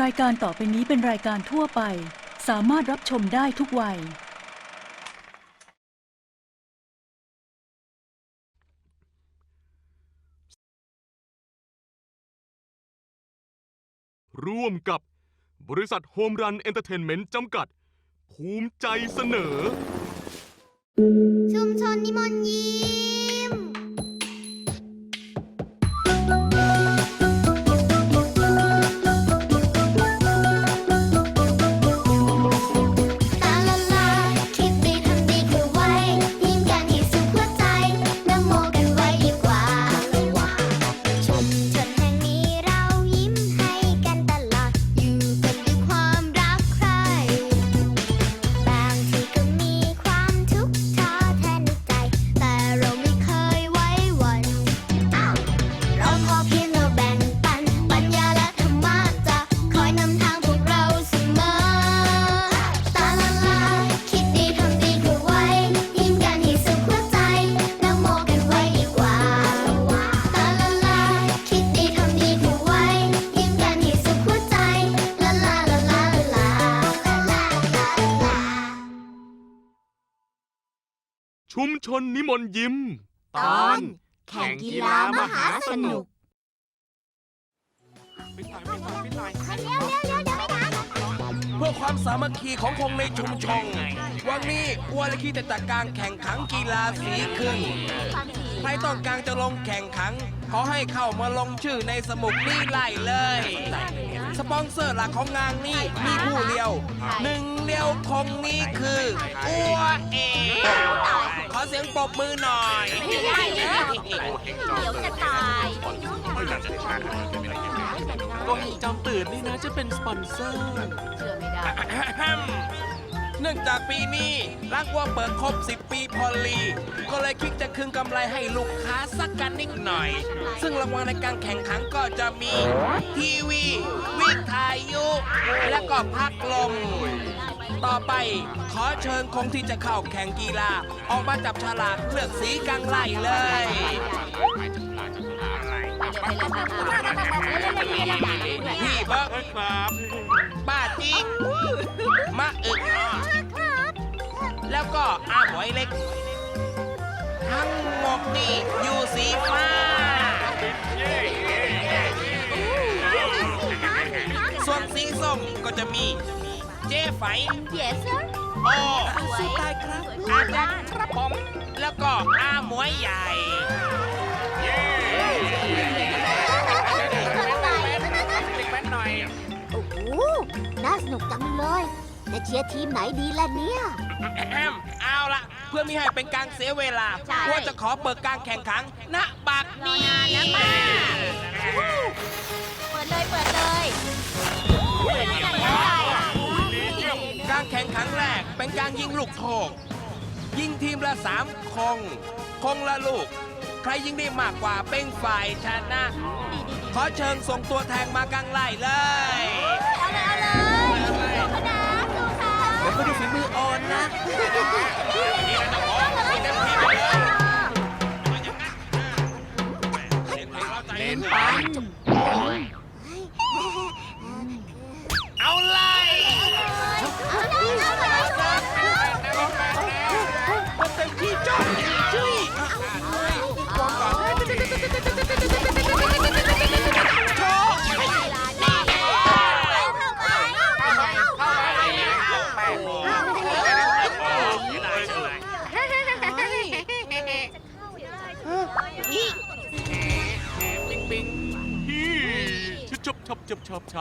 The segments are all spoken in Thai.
รายการต่อไปนี้เป็นรายการทั่วไป สามารถรับชมได้ทุกวัย ร่วมกับบริษัทโฮมรันเอนเตอร์เทนเมนต์จำกัด ภูมิใจเสนอ ชุมชนนิมนต์ยิ้ม ชุมชนนิมนต์ยิ้ม ตอน แข่งกีฬามหาสนุกเร็วเร็วเร็วเดี๋ยวไม่ทันเพื่อความสามัคคีของคนในชุมชนวันนี้วัวและคีแต่ตะการแข่งขันกีฬาสีขึ้นใครต้องการจะลงแข่งขัน ขอให้เข้ามาลงชื่อในสมุดนี้ไล่เลย สปอนเซอร์หลักของงานนี้มีผู้เดียว หนึ่งเดียวคงนี้คืออัวเองขอเสียงปรบมือหน่อยไม่ได้เลยเดี๋ยวจะตายก็เห็นจำตื่นนี่นะจะเป็นสปอนเซอร์เชื่อไม่ได้ เนื่องจากปีนี้รักว่าเปิดครบ 10 ปีพอลี ก็เลยคิดจะคืนกำไรให้ลูกค้าสักกันนิดหน่อย ซึ่งรางวัลในการแข่งขันก็จะมี ทีวี วิทยุ และก็พัดลม ต่อไปขอเชิญคงที่จะเข้าแข่งกีฬา ออกมาจับฉลากเลือกสีกังไล่เลย พี่เบิ้งครับป้าจิ๊กมะอึก แล้วก็อาหมวยเล็ก ทั้งหมดนี่อยู่สีฟ้า ส่วนสีส้มก็จะมีเจ๊ไฝ Yes sir โอ้สวยตายครับอาจารย์ครับผม แล้วก็อาหมวยใหญ่โอ้โหน่าสนุกจังเลย แต่เชียร์ทีมไหนดีล่ะเนี่ย แอมเอาละเพื่อไม่ให้เป็นการเสียเวลาใช่ ว่าจะขอเปิดการแข่งขันณบัดนี้เปิดเลยเปิดเลยการแข่งขันแรกเป็นการยิงลูกโทษยิงทีมละสามคง คงละลูก ใครยิงได้มากกว่าเป็นฝ่ายชนะ ขอเชิญส่งตัวแทนมากลางไล่เลยเอาเลยเอาเลยสู้เขานะสู้ ผมก็ดูฝีมืออ่อนนะเน้นปังเอาไร่เอาไล่เอาไล่เอาไร่เอา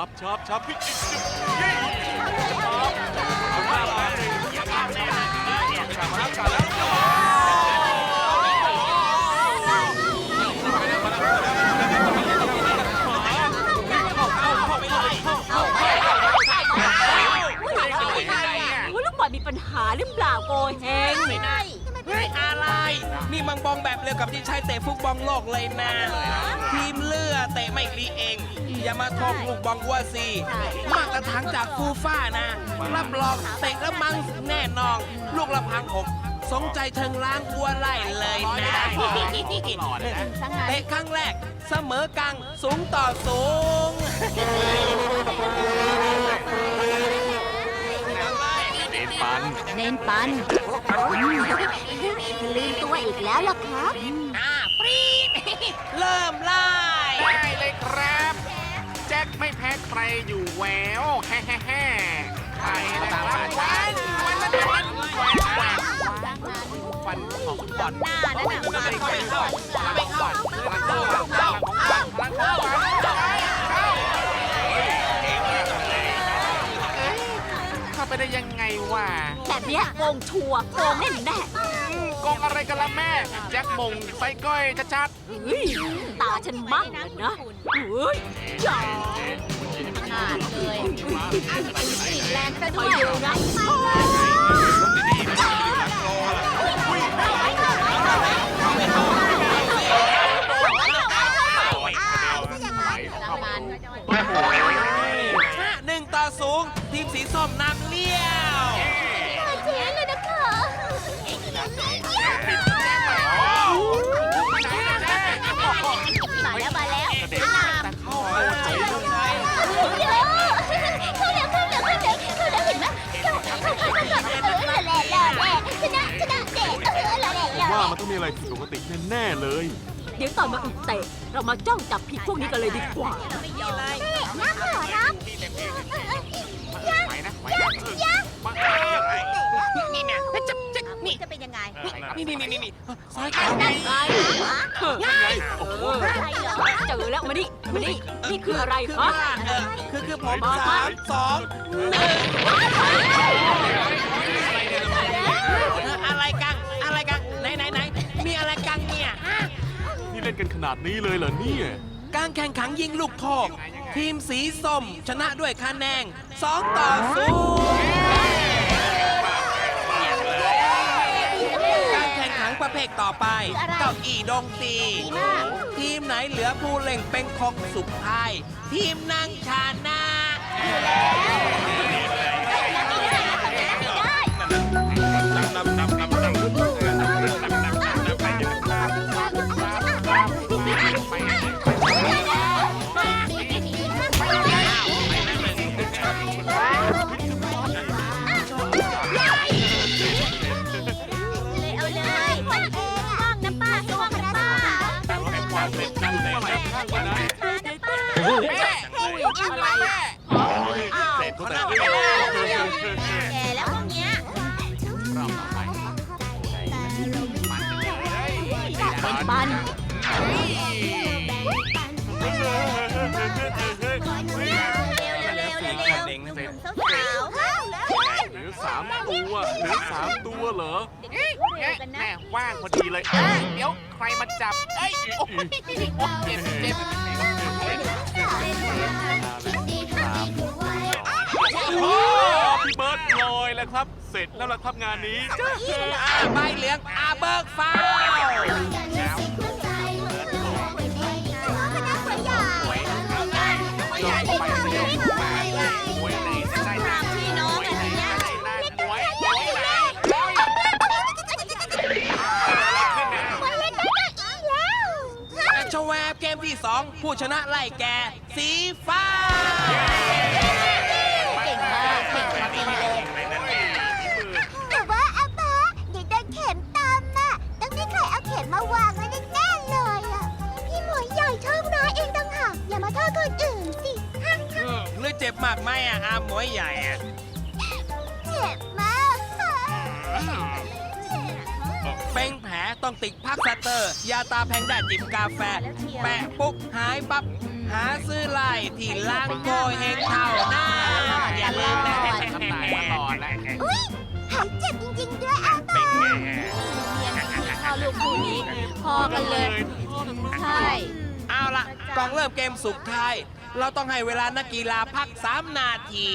ชับชับชับชับชับฮีลูกบอลมีปัญหาหรือเปล่าโกเฮงเฮ้ยอะไร นี่มังบองแบบเร็วกับที่ใช้เตะฟุตบอลโลกเลยนะทีมเลือเตะไม่ดีเอง อย่ามาทอกลูกบองวัวสีมากระถังจากฟูฟ้านะ รับรองเตะแล้วมังแน่นอนลูกละพังหกสงใจเชิงล้างวัวไล่เลยนะเตะครั้งแรกเสมอกังสูงต่อสูงเน้นปันเน้นปันลืมตัวอีกแล้วล่ะครับอ่าปรีดเริ่มล่า ใครอยู่แววแฮ่แฮ่แฮ่ใครนะครับวันวันวันวันวันฟันของคุณบอลหน้านั่นน่ะไม่เข้าไม่เข้าไม่เข้าเข้าเข้าเข้าเข้าเข้าไปได้ยังไงวะแบบเนี้ยโกงชัวร์โกงแน่แน่โก งอะไรกันละแม่ แจ็คมงไส้ก้อยชัดๆเฮ้ยตาฉันมั่งเลยนะเฮ้ยจ้าแรงไปด้วยดู องมีอะไรผิดปกติแน่ๆเลย เดี๋ยวตอนมาอึเตะ เรามาจ้องจับผิดพวกนี้กันเลยดีกว่าน่าขอรับไหวนะไหวนะมานี่เนี่ยจะจะนี่จะเป็นยังไงนี่นี่นี่นี่ซ้ายขวานั่นไงง่ายเจอแล้วมานี่มานี่นี่คืออะไรคือฮะว่าเออคือคือผมสามสองหนึ่งอะไรกัง นี่เล่นกันขนาดนี้เลยเหรอเนี่ยการแข่งขันยิงลูกโทษทีมสีส้มชนะด้วยคะแนน2ต่อ0การแข่งขันประเภทต่อไป เก้าอี้ดงตี ทีมไหนเหลือผู้เล่งเป็นของสุดท้าย ทีมนางชานะ ล้วเหลือสามตัวเหลือสามตัวเหรอเร็วกันนะแม่ว่างพอดีเลยเอ้ยเดี๋ยวใครมาจับ เอ้ยโอ้ยเจ็บเจ็บดีทำดีคือไว้โอ้พี่เบิร์ดลอยแล้วครับ เสร็จแล้วล่ะครับงานนี้ อ่าใบเหลืองอา เบิกฟ้าวกันในสิ่งหัวใจไว้ดีน้องคณะสวยใหญ่หวยหวยไปเรื่อยหวยไหนได้หน้าพี่น้องอะไรเงี้ยหวยหวยไหนมันเล่นได้ก็อีแล้วชวบเกมที่ 2 ผู้ชนะไล่แก สีฟ้า อย่ามาโทษคนอื่นสิหรือเจ็บมากไหมอะอาหมวยใหญ่อะเจ็บมากค่ะเป็นแผลต้องติดพักสเตอร์ ยาตาแพงได้จิบกาแฟ แปะปุ๊บหายปั๊บหาซื้อไล่ที่ล้างโกเฮงเท่านั้นอย่าลืมนะทำตายตลอดแล้วอุ้ยหายเจ็บจริงๆด้วยอาป้าข้าวลูกคู่นี้พอกันเลย ใช่เอา ละก่อนเริ่มเกมสุดท้าย เราต้องให้เวลานักกีฬาพัก 3 นาที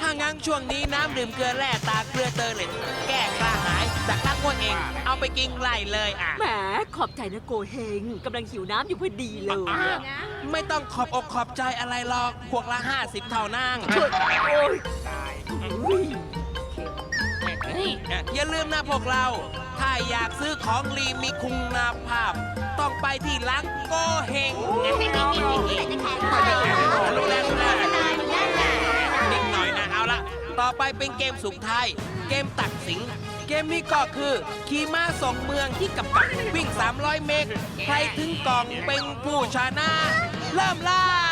ถ้างั้นช่วงนี้น้ำดื่มเกลือแร่ตาเกลือเตอร์เลตแก้กระหาย จากนักพวกเอง เอาไปกินไล่เลยอะ แหมขอบใจนะโกเฮงกำลังหิวน้ำอยู่พอดีเลย ไม่ต้องขอบอกขอบใจอะไรหรอกพวกละ 50 เท่านั่งช่วยโอ้ยอุ้ยอย่าลืมนะพวกเรา ถ้าอยากซื้อของรีมีคุณภาพ ต้องไปที่ร้านโกเฮงรู้แล้วนะนิ่งหน่อยนะเอาละต่อไปเป็นเกมสุดท้าย เกมตักสิง เกมนี้ก็คือขี่ม้าส่งเมืองที่กับกับวิ่ง 300 เมตร ใครถึงกล่องเป็นผู้ชนะ เริ่มล่เ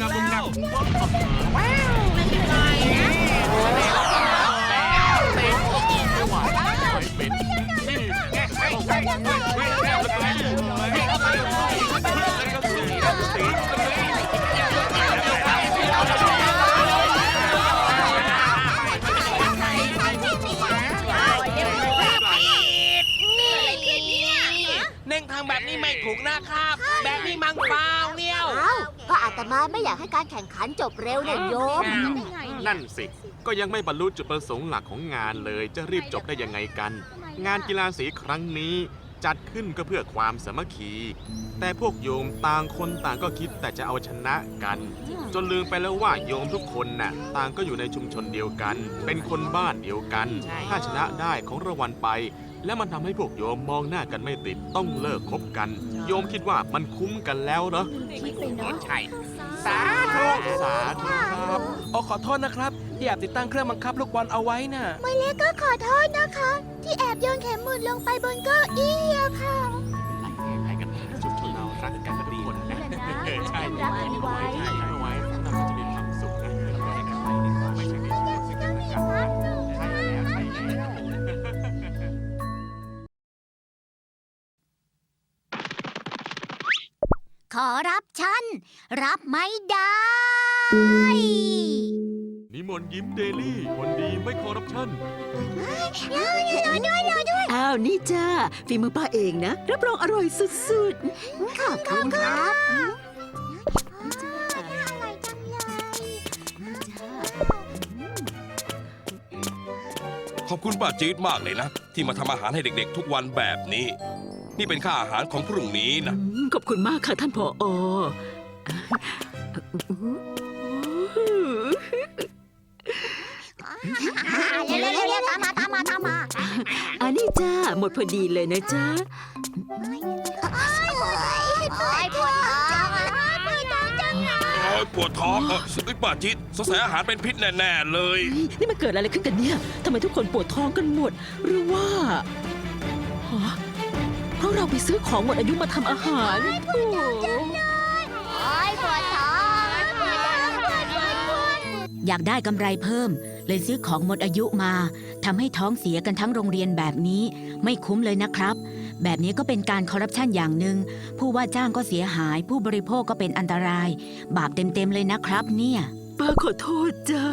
ครับปีกกับกับเน่งทางแบบนี้ไม่ถูกนะครับ แบบนี้มังฟาวเนี่ย ก็อาตมาไม่อยากให้การแข่งขันจบเร็วเนี่ยโยม นั่นสิ ก็ยังไม่บรรลุจุดประสงค์หลักของงานเลย จะรีบจบได้ยังไงกัน งานกีฬาสีครั้งนี้ จัดขึ้นก็เพื่อความสามัคคี แต่พวกโยมต่างคนต่างก็คิดแต่จะเอาชนะกัน จนลืมไปแล้วว่าโยมทุกคนน่ะต่างก็อยู่ในชุมชนเดียวกัน เป็นคนบ้านเดียวกัน ถ้าชนะได้ของรางวัลไป และมันทำให้พวกโยมมองหน้ากันไม่ติดต้องเลิกคบกัน โยมคิดว่ามันคุ้มกันแล้วเหรอใช่ สาธุสาธุครับโอ้ขอโทษนะครับ ที่แอบติดตั้งเครื่องบังคับลูกบอลเอาไว้น่ะมาเล็กก็ขอโทษนะคะ ที่แอบโยนเข็มหมุดลงไปบนเก้าอี้อะค่ะให้กันชุมชนเรารักกันทุกคนนะเออใช่รักกันไว้ รับไม่ได้ นิมนต์ยิ้มเดลี่คนดีไม่คอร์รัปชันอ้าว นี่จ้าฝีมือป้าเองนะ รับรองอร่อยสุดขอบคุณครับขอบคุณป้าจี๊ดมากเลยนะ ที่มาทำอาหารให้เด็กๆ ทุกวันแบบนี้ นี่เป็นค่าอาหารของพรุ่งนี้ๆนะ อืมขอบคุณมากค่ะท่านผออ เร็วๆเร็วๆตามมาตามมาตามมาอันนี้จ้าหมดพอดีเลยนะจ๊ะโอ้ยปวดท้องอะปวดท้องจังเลยโอ้ยปวดท้องเออเอ้ยป้าจี๊ดสงสัยอาหารเป็นพิษแน่ๆเลยเฮ้ยนี่มันเกิดอะไรขึ้นกันเนี่ยทำไมทุกคนปวดท้องกันหมด หรือว่าฮะเพราะเราไปซื้อของหมดอายุมาทำอาหารโอ้โอยากได้กำไรเพิ่ม เลยซื้อของหมดอายุมาทำให้ท้องเสียกันทั้งโรงเรียนแบบนี้ ไม่คุ้มเลยนะครับ แบบนี้ก็เป็นการคอร์รัปชันอย่างหนึ่งผู้ว่าจ้างก็เสียหาย ผู้บริโภคก็เป็นอันตราย บาปเต็มๆเลยนะครับ เนี่ย ป้าขอโทษจ้า